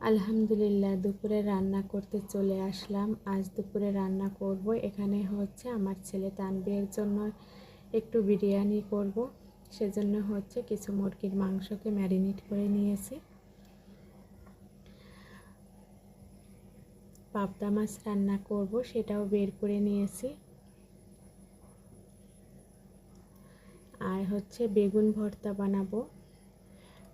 আলহামদুলিল্লাহ, দুপুরে রান্না করতে চলে আসলাম। আজ দুপুরে রান্না করব। এখানে হচ্ছে আমার ছেলে তানবির জন্য একটু বিরিয়ানি করব। সেজন্য হচ্ছে কিছু মুরগির মাংসকে ম্যারিনেট করে নিয়েছি। পাবদা মাছ রান্না করব, সেটাও বের করে নিয়েছি। আর হচ্ছে বেগুন ভর্তা বানাবো।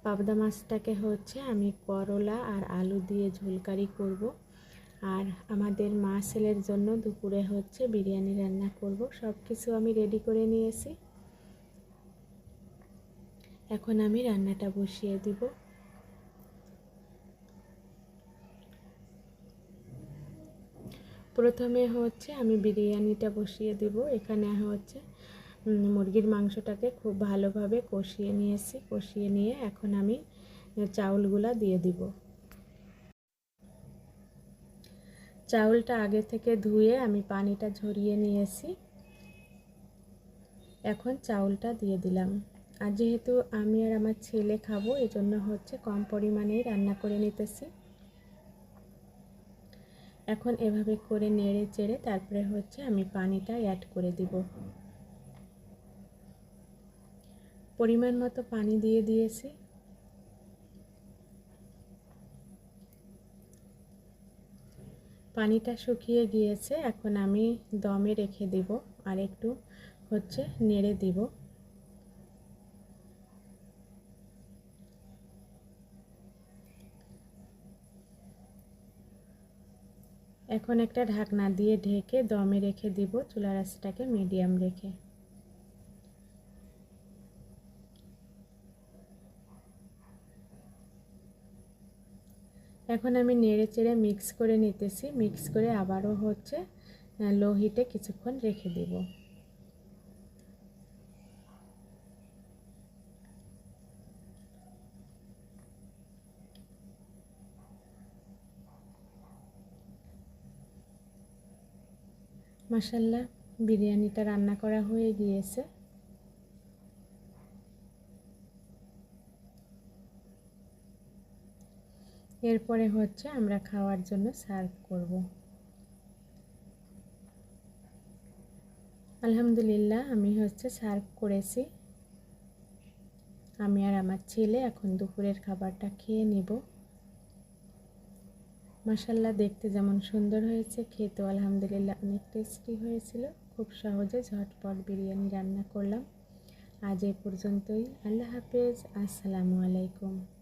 পাবদা মাছটাকে হচ্ছে আমি করলা আর আলু দিয়ে ঝোলকারি করব। আর আমাদের মা ছেলের জন্য দুপুরে হচ্ছে বিরিয়ানি রান্না করব। সব কিছু আমি রেডি করে নিয়েছি। এখন আমি রান্নাটা বসিয়ে দিব। প্রথমে হচ্ছে আমি বিরিয়ানিটা বসিয়ে দিব। এখানে হচ্ছে মুরগির মাংসটাকে খুব ভালোভাবে কষিয়ে নিয়েছি। কষিয়ে নিয়ে এখন আমি চাউলগুলা দিয়ে দিব। চাউলটা আগে থেকে ধুয়ে আমি পানিটা ঝরিয়ে নিয়েছি। এখন চাউলটা দিয়ে দিলাম। আর যেহেতু আমি আর আমার ছেলে খাব, এজন্য হচ্ছে কম পরিমাণেই রান্না করে নিতেছি। এখন এভাবে করে নেড়ে চেড়ে তারপরে হচ্ছে আমি পানিটা অ্যাড করে দিব। পরিমাণ মতো পানি দিয়ে দিয়েছি। পানিটা শুকিয়ে গিয়েছে, এখন আমি দমে রেখে দিব আর একটু হচ্ছে নেড়ে দিব। এখন একটা ঢাকনা দিয়ে ঢেকে দমে রেখে দিব, চুলা রাসটাকে মিডিয়াম রেখে। এখন আমি নেড়ে চেড়ে মিক্স করে নিতেছি। মিক্স করে আবারও হচ্ছে লো হিটে কিছুক্ষণ রেখে দেব। মাসাল্লাহ বিরিয়ানিটা রান্না করা হয়ে গিয়েছে। এরপরে হচ্ছে আমরা খাওয়ার জন্য সার্ভ করব। আলহামদুলিল্লাহ, আমি হচ্ছে সার্ভ করেছি। আমি আর আমার ছেলে এখন দুপুরের খাবারটা খেয়ে নেব। মাসাল্লাহ দেখতে যেমন সুন্দর হয়েছে, খেতেও আলহামদুলিল্লাহ অনেক টেস্টি হয়েছিল। খুব সহজে ঝটপট বিরিয়ানি রান্না করলাম। আজ এই পর্যন্তই। আল্লাহ হাফেজ। আসসালামু আলাইকুম।